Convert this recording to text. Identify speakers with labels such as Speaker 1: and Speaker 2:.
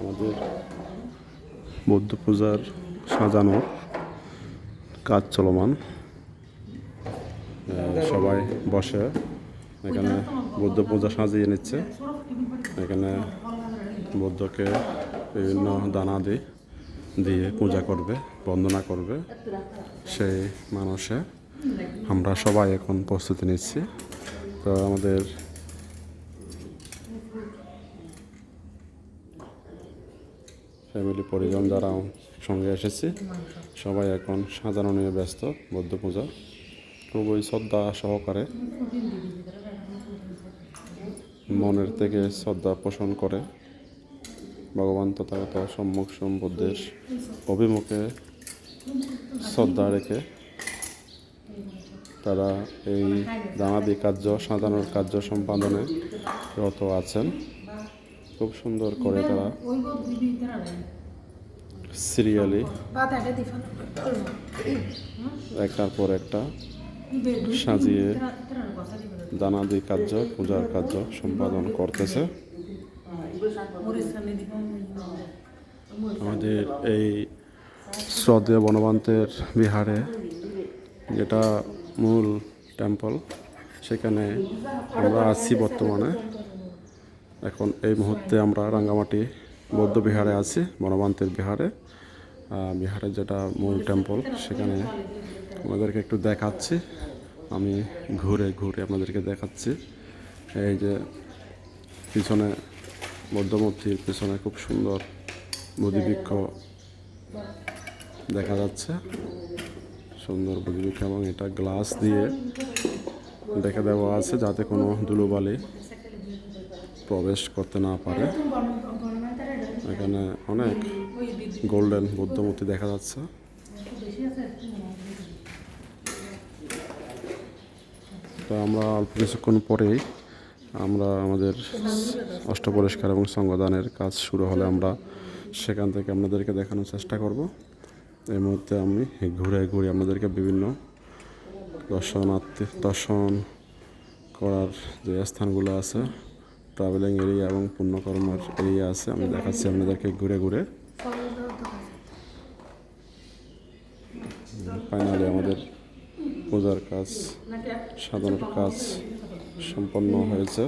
Speaker 1: আমাদের বৌদ্ধ পূজার সাজানোর কাজ চলমান। সবাই বসে এখানে বৌদ্ধ পূজা সাজিয়ে নিচ্ছে। এখানে বৌদ্ধকে বিভিন্ন দানা দিয়ে দিয়ে পূজা করবে, বন্দনা করবে। সেই মানুষে আমরা সবাই এখন প্রস্তুতি নিচ্ছি। তো আমাদের ফ্যামিলি পরিজন যারা সঙ্গে এসেছি, সবাই এখন সাজানো নিয়ে ব্যস্ত, বৌদ্ধ পূজা। খুবই শ্রদ্ধা সহকারে মনের থেকে শ্রদ্ধা পোষণ করে। ভগবান তথাগত সম্মুখ সম্বুদ্ধের অভিমুখে শ্রদ্ধা রেখে তারা এই দানাদি কার্য, সাজানোর কার্য সম্পাদনে রত আছেন। খুব সুন্দর করে তারা সিরিয়ালি। একটার পর একটা সাজিয়ে দানাদি কার্য পূজার কার্য সম্পাদন করতেছে। আমাদের এই শ্রদ্ধেয় বনবান্তের বিহারে যেটা মূল টেম্পল সেখানে আমরা আছি বর্তমানে। এখন এই মুহূর্তে আমরা রাঙ্গামাটি বৌদ্ধ বিহারে আছি, বনবান্তের বিহারে। বিহারের যেটা মূল টেম্পল সেখানে আমাদেরকে একটু দেখাচ্ছি। আমি ঘুরে ঘুরে আপনাদেরকে দেখাচ্ছি। এই যে পিছনে বৌদ্ধমূর্তির পিছনে খুব সুন্দর বোধিবৃক্ষ দেখা যাচ্ছে। সুন্দর বোধিবৃক্ষ এবং এটা গ্লাস দিয়ে দেখে দেওয়া আছে যাতে কোনো ধুলোবালি প্রবেশ করতে না পারে। এখানে অনেক গোল্ডেন বুদ্ধমূর্তি দেখা যাচ্ছে। তো আমরা অল্প কিছুক্ষণ পরেই আমরা আমাদের অষ্টপরিষ্কার এবং সংগদানের কাজ শুরু হলে আমরা সেখান থেকে আপনাদেরকে দেখানোর চেষ্টা করব। এই মুহূর্তে আমি ঘুরে ঘুরে আপনাদেরকে বিভিন্ন দর্শনার্থী, দর্শন করার যে স্থানগুলো আছে ট্রাভেলিং এরিয়া এবং পূর্ণকর্মার এরিয়া আছে, আমি দেখাচ্ছি আপনাদেরকে ঘুরে ঘুরে। ফাইনালি আমাদের পূজার কাজ, সাধনার কাজ সম্পন্ন হয়েছে।